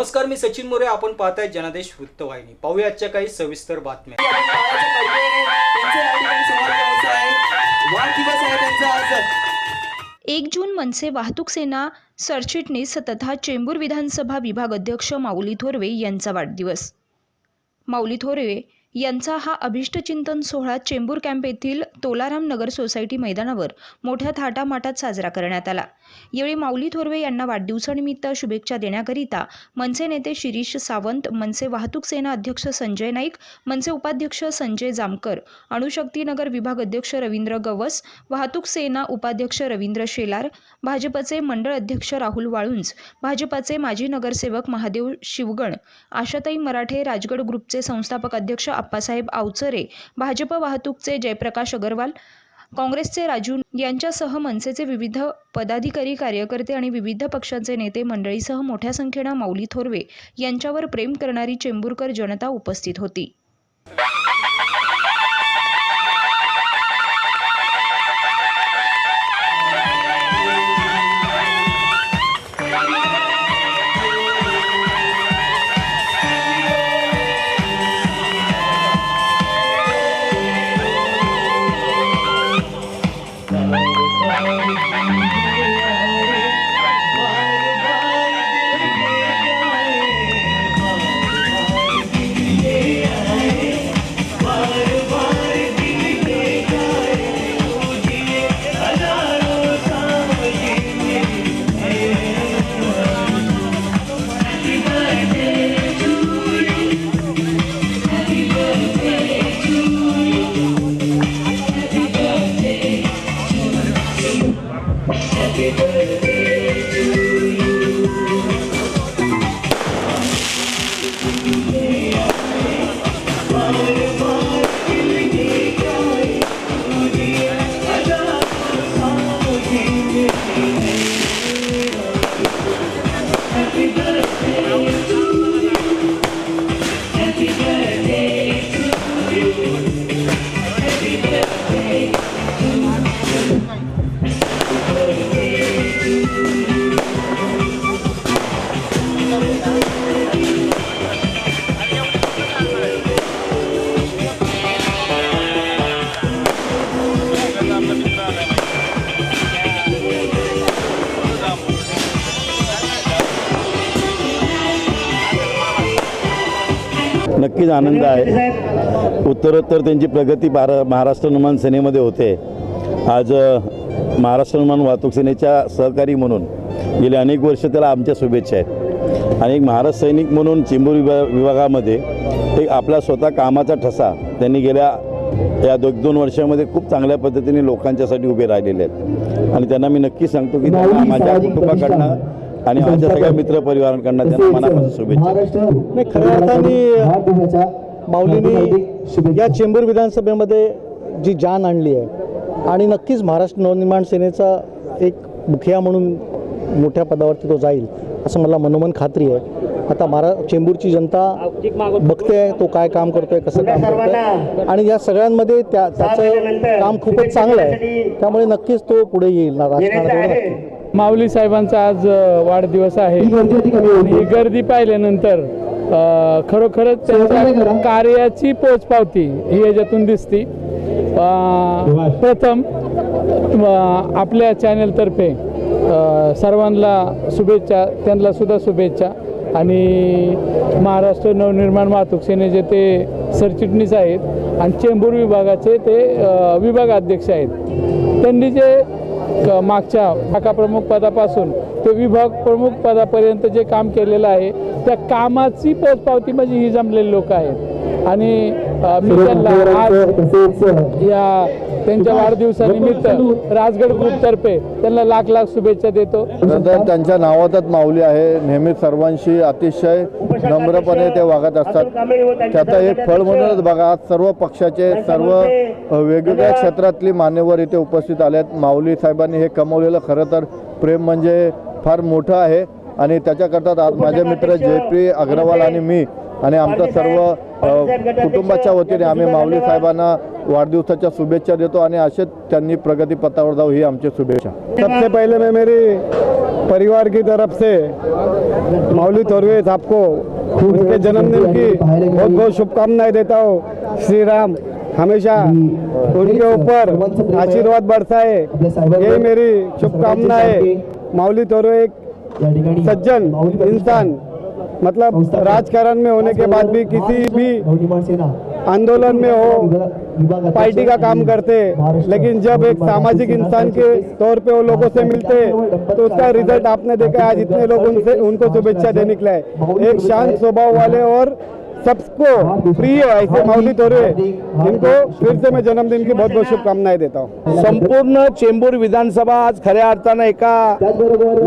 नमस्कार मी सचिन मोरे. आपण पाहताय जनादेश वृत्तवाहिनी. पाहूया आजच्या काही सविस्तर बातम्या. एक जून मनसे वाहतूक सेना सरचिटणीस तथा चेंबूर विधानसभा विभाग अध्यक्ष माऊली थोरवे यांचा वाढदिवस. माऊली थोरवे यांचा हा अभिष्टचिंतन सोहळा चेंबूर कॅम्प येथील तोलाराम नगर सोसायटी मैदानावर मोठ्या थाटामाटात साजरा करण्यात आला. यावेळी माऊली थोरवे यांना वाढदिवसानिमित्त शुभेच्छा देण्याकरिता मनसे नेते शिरीष सावंत मनसे वाहतूक सेना अध्यक्ष संजय नाईक मनसे उपाध्यक्ष संजय जामकर अणुशक्तीनगर विभाग अध्यक्ष रवींद्र गवस वाहतूक सेना उपाध्यक्ष रवींद्र शेलार भाजपचे मंडळ अध्यक्ष राहुल वाळुंज भाजपचे माजी नगरसेवक महादेव शिवगण आशाताई मराठे राजगड ग्रुपचे संस्थापक अध्यक्ष आप्पासाहेब आवचरे भाजप वाहतूकचे जयप्रकाश अगरवाल काँग्रेसचे राजू यांच्यासह मनसेचे विविध पदाधिकारी कार्यकर्ते आणि विविध पक्षांचे नेते मंडळीसह मोठ्या संख्येनं माऊली थोरवे यांच्यावर प्रेम करणारी चेंबूरकर जनता उपस्थित होती. Happy birthday. नक्कीच आनंद आहे. उत्तरोत्तर त्यांची प्रगती भार महाराष्ट्र निर्माण सेनेमध्ये होते. आज महाराष्ट्र निर्माण वाहतूक सेनेच्या सहकारी म्हणून गेले अनेक वर्ष त्याला आमच्या शुभेच्छा आहेत. आणि एक महाराष्ट्र सैनिक म्हणून चेंबूर विभा विभागामध्ये एक आपला स्वतः कामाचा ठसा त्यांनी गेल्या या दोन दोन वर्षामध्ये खूप चांगल्या पद्धतीने लोकांच्यासाठी उभे राहिलेले आहेत. आणि त्यांना मी नक्की सांगतो की माझ्या कुटुंबाकडनं आणि माझ्या सगळ्या मित्रपरिवारांकडनं त्यांना मनापासून शुभेच्छा. नाही खऱ्या अर्थाने माऊलींनी या चेंबूर विधानसभेमध्ये जी जान आणली आहे आणि नक्कीच महाराष्ट्र नवनिर्माण सेनेचा एक मुखिया म्हणून मोठ्या पदावरती तो जाईल असं मला मनोमन खात्री आहे. आता महारा चेंबूरची जनता बघते आहे तो काय काम करतोय कसं काम करतोय. आणि या सगळ्यांमध्ये त्या त्याचं काम खूपच चांगलं आहे. त्यामुळे नक्कीच तो पुढे येईल ना राजकारणात. माऊली साहेबांचा आज वाढदिवस आहे. ही गर्दी पाहिल्यानंतर खरोखरच त्यांच्या कार्याची पोचपावती ही याच्यातून दिसती. प्रथम आपल्या चॅनलतर्फे सर्वांना शुभेच्छा त्यांना सुद्धा शुभेच्छा. आणि महाराष्ट्र नवनिर्माण वाहतूक सेनेचे ते सरचिटणीस आहेत. आणि चेंबूर विभागाचे ते विभागाध्यक्ष आहेत. त्यांनी जे मागच्या शाखा प्रमुख पदापासून ते विभाग प्रमुख पदापर्यंत जे काम केलेलं आहे त्या कामाची पोचपावती म्हणजे ही जमलेली लोक आहेत. आणि मी त्यांना आज या त्यांच्या वाढदिवसानिमित्त राजगड ग्रुपतर्फे त्यांना लाख लाख शुभेच्छा देतो. नंतर त्यांच्या नावातच माऊली आहे. नेहमी सर्वांशी अतिशय नम्रपणे ते वागत असतात. त्याचं एक फळ म्हणूनच बघा आज सर्व पक्षाचे सर्व वेगवेगळ्या क्षेत्रातली मान्यवर इथे उपस्थित आले आहेत माऊली साहेबांनी हे कमवलेलं खरं तर प्रेम म्हणजे फार मोठं आहे. आणि त्याच्याकरता आज माझे मित्र जयप्री अग्रवाल आणि मी आणि आमचं सर्व कुटुंबाच्या वतीने आम्ही माऊली साहेबांना वाढदिवसाच्या शुभेच्छा देतो आणि असेच त्यांनी प्रगती पथावर जाऊ ही आमची शुभेच्छा. सबसे पहले मैं मेरी परिवार की तरफ से मौली थोरवे साहब को उनके जन्मदिन की बहुत बहुत शुभकामनाएं देता हूँ। श्री राम हमेशा उनके ऊपर आशीर्वाद बरसाए। यही मेरी शुभकामना है मौली थोरवे एक सज्जन इंसान। मतलब राजकारण में होने के बाद भी किसी भी आंदोलन में हो पार्टी का काम करते लेकिन जब एक सामाजिक इंसान के तौर पे वो लोगों से मिलते तो उसका रिजल्ट आपने देखा आज इतने लोग उनसे उनको शुभेच्छा देने निकले हैं। एक शांत स्वभाव वाले और सबको प्रिय ऐसे मौली तोरे इनको फिर से मैं जन्मदिन की बहुत बहुत शुभकामनाएं देता हूँ। संपूर्ण चेंबूर विधानसभा आज खऱ्या अर्थानं एका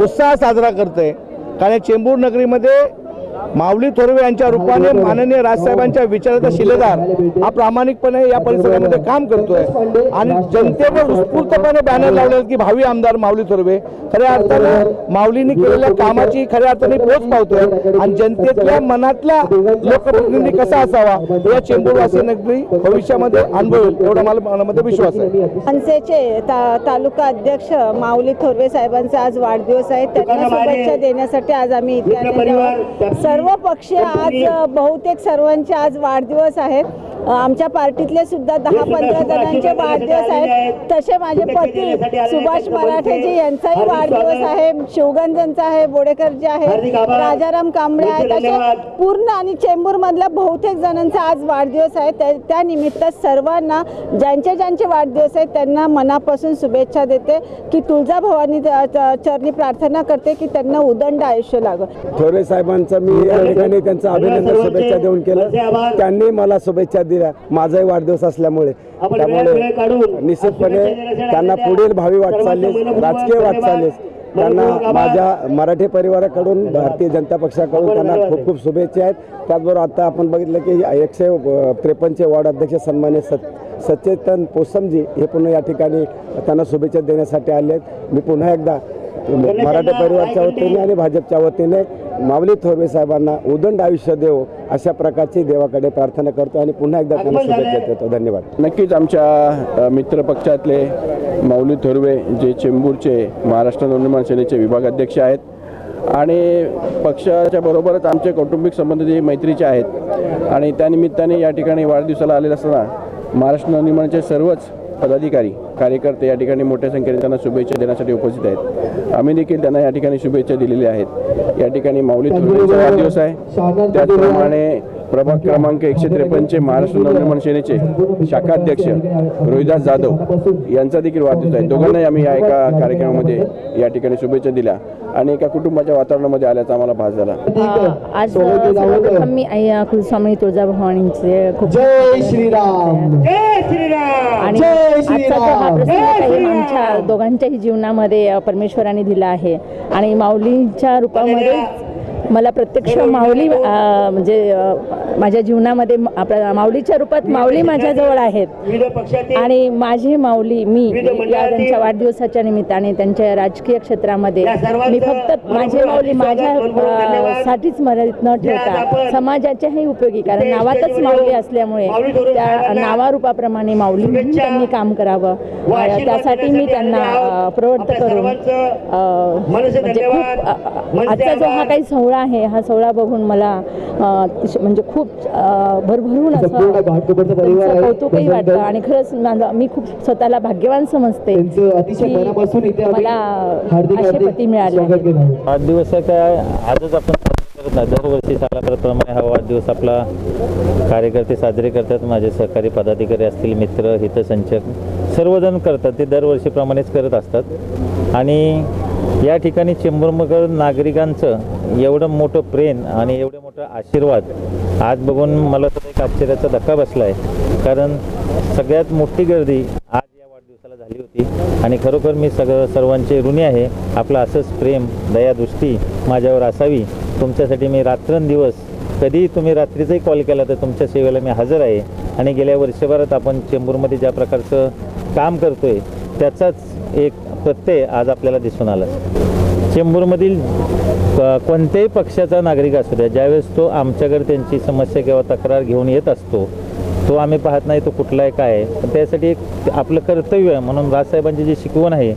उत्साह साजरा करते. कारण चेंबूर नगरीमध्ये माऊली थोरवे यांच्या रूपाने माननीय राजसाहेबांच्या विचाराचा शिलेदार हा प्रामाणिकपणे या परिसरामध्ये काम करतोय. आणि जनतेवर उत्स्फूर्तपणे बॅनर लावले आहेत की भावी आमदार माऊली थोरवे. खऱ्या अर्थानं माऊलींनी केलेल्या कामाची खऱ्या अर्थाने पोच पावतोय. आणि जनतेतल्या मनातला लोकप्रतिनिधी कसा असावा हे. या चेंबूरवासी नगरी भविष्यामध्ये अनुभवेल एवढा मला मनामध्ये विश्वास आहे. मनसेचे तालुका अध्यक्ष माऊली थोरवे साहेबांचा आज वाढदिवस आहे. त्यांना शुभेच्छा देण्यासाठी आज आम्ही इथे. सर्व पक्षीय आज बहुतेक सर्वांचे आज वाढदिवस आहेत. आमच्या पार्टीतले सुद्धा दहा पंधरा जणांचे वाढदिवस आहेत. तसे माझे पती सुभाष मराठेजी यांचाही वाढदिवस आहे. शिवगंजनचा आहे बोडेकर जे आहे राजाराम कांबळे आहेत. असे पूर्ण आणि चेंबूर मधल्या बहुतेक जणांचा आज वाढदिवस आहे. त्या- त्या निमित्त सर्वांना ज्यांचे ज्यांचे वाढदिवस आहेत त्यांना मनापासून शुभेच्छा देते की तुळजाभवानी चरणी प्रार्थना करते की त्यांना उदंड आयुष्य लागो. थोरे साहेबांचं मी या ठिकाणी त्यांचं अभिनंदन शुभेच्छा देऊन केलं. त्यांनी मला शुभेच्छा दिल्या माझाही वाढदिवस असल्यामुळे. त्यामुळे निश्चितपणे त्यांना पुढील भावी वाटचालीस राजकीय वाटचालीस त्यांना माझ्या मराठी परिवाराकडून भारतीय जनता पक्षाकडून त्यांना खूप खूप शुभेच्छा आहेत. त्याचबरोबर आता आपण बघितलं की एकशे त्रेपन्नचे वॉर्ड अध्यक्ष सन्मान्य सत सचेतन पोसमजी हे पुन्हा या ठिकाणी त्यांना शुभेच्छा देण्यासाठी आले आहेत. मी पुन्हा एकदा मराठा परिवारच्या वतीने आणि भाजपच्या वतीने माऊली थोरवे साहेबांना उदंड आयुष्य देव अशा प्रकारची देवाकडे प्रार्थना करतो आणि पुन्हा एकदा त्यांना शुभेच्छा देतो. धन्यवाद. नक्कीच आमच्या अ, मित्र पक्षातले मौली थोरवे जे चेंबूरचे महाराष्ट्र नवनिर्माण सेनेचे विभागाध्यक्ष आहेत आणि पक्षाच्या बरोबरच आमचे कौटुंबिक संबंध जे मैत्रीचे आहेत. आणि त्यानिमित्ताने या ठिकाणी वाढदिवसाला आलेले असताना महाराष्ट्र नवनिर्माणचे सर्वच पदाधिकारी कार्यकर्ते या ठिकाणी मोठ्या संख्येने त्यांना शुभेच्छा देण्यासाठी उपस्थित आहेत. आम्ही देखील त्यांना या ठिकाणी शुभेच्छा दिलेल्या आहेत. या ठिकाणी माऊली वाढदिवस आहे. त्याचप्रमाणे प्रभाग क्रमांक एकशे त्रेपन्नचे महाराष्ट्र नवनिर्माण सेनेचे शाखाध्यक्ष रोहिदास जाधव यांचा देखील वाढदिवस आहे. दोघांनाही आम्ही या एका कार्यक्रमामध्ये या ठिकाणी शुभेच्छा दिल्या आणि एका कुटुंबाच्या वातावरणामध्ये आल्याचा आम्हाला भास झाला. आज सर्वप्रथम मी कुलस्वामी तुळजाभवानींचे खूप जय श्रीराम. आणि जय आजचा जो हा श्रीराम. प्रसंग काही आमच्या दोघांच्याही जीवनामध्ये परमेश्वराने दिला आहे. आणि माऊलींच्या रूपामध्ये मला प्रत्यक्ष माऊली म्हणजे माझ्या जीवनामध्ये आपल्या माऊलीच्या रूपात माऊली माझ्याजवळ आहेत. आणि माझे माऊली मी या त्यांच्या वाढदिवसाच्या निमित्ताने त्यांच्या राजकीय क्षेत्रामध्ये मी फक्त माझे माऊली माझ्या साठीच मर्यादित न ठेवता समाजाच्याही उपयोगी कारण नावातच माऊली असल्यामुळे त्या नावारूपाप्रमाणे माऊली म्हणून त्यांनी काम करावं. त्यासाठी मी त्यांना प्रवृत्त करून म्हणजे खूप आजचा जो हा काही सोहळा आहे. हा सोहळा बघून मला म्हणजे खूप भरभरून असं. कौतुकही वाटतं. आणि खरंच माझं मी खूप स्वतःला भाग्यवान समजते मला हार्दिक असे पती मिळाले. वाढदिवस काय आजच आपण साजरा करत नाही. दरवर्षी सालाप्रमाणे हा वाढदिवस आपला कार्यकर्ते साजरे करतात. माझे सहकारी पदाधिकारी असतील मित्र हितसंचक सर्वजण करतात. ते दरवर्षीप्रमाणेच करत असतात. आणि या ठिकाणी चेंबूरमकर नागरिकांचं एवढं मोठं प्रेम आणि एवढं मोठं आशीर्वाद आज बघून मला तर एक आश्चर्याचा धक्का बसला आहे कारण सगळ्यात मोठी गर्दी आज या वाढदिवसाला झाली होती आणि खरोखर मी सगळं सर्वांचे ऋणी आहे. आपलं असंच प्रेम दयादृष्टी माझ्यावर असावी. तुमच्यासाठी मी रात्रंदिवस कधीही तुम्ही रात्रीचाही कॉल केला तर तुमच्या सेवेला मी हजर आहे. आणि गेल्या वर्षभरात आपण चेंबूरमध्ये ज्या प्रकारचं काम करतोय त्याचाच एक प्रत्यय आज आपल्याला दिसून आला. चेंबूरमधील क- कोणत्याही पक्षाचा नागरिक असू द्या ज्यावेळेस तो आमच्याकडे त्यांची समस्या किंवा तक्रार घेऊन येत असतो तो आम्ही पाहत नाही तो कुठला आहे काय आहे. पण त्यासाठी एक आपलं कर्तव्य आहे. म्हणून राजसाहेबांची जी शिकवण आहे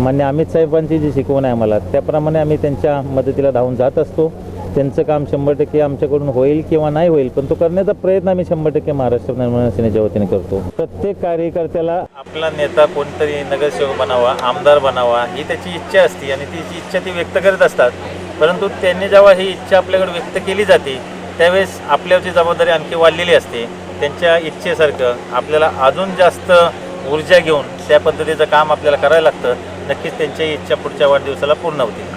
मान्य अमित साहेबांची जी शिकवण आहे आम्हाला त्याप्रमाणे आम्ही त्यांच्या मदतीला धावून जात असतो. त्यांचं काम शंभर टक्के आमच्याकडून होईल किंवा नाही होईल पण तो करण्याचा प्रयत्न आम्ही शंभर टक्के महाराष्ट्र निर्माण सेनेच्या वतीने करतो. प्रत्येक कार्यकर्त्याला आपला नेता कोणतरी नगरसेवक बनावा आमदार बनावा ही त्याची इच्छा असते आणि तिची इच्छा ती व्यक्त करत असतात. परंतु त्यांनी जेव्हा ही इच्छा आपल्याकडे व्यक्त केली जाते त्यावेळेस आपल्याची जबाबदारी आणखी वाढलेली असते. त्यांच्या इच्छेसारखं आपल्याला अजून जास्त ऊर्जा घेऊन त्या पद्धतीचं काम आपल्याला करायला लागतं. नक्कीच त्यांची इच्छा पुढच्या वाढदिवसाला पूर्ण होतील.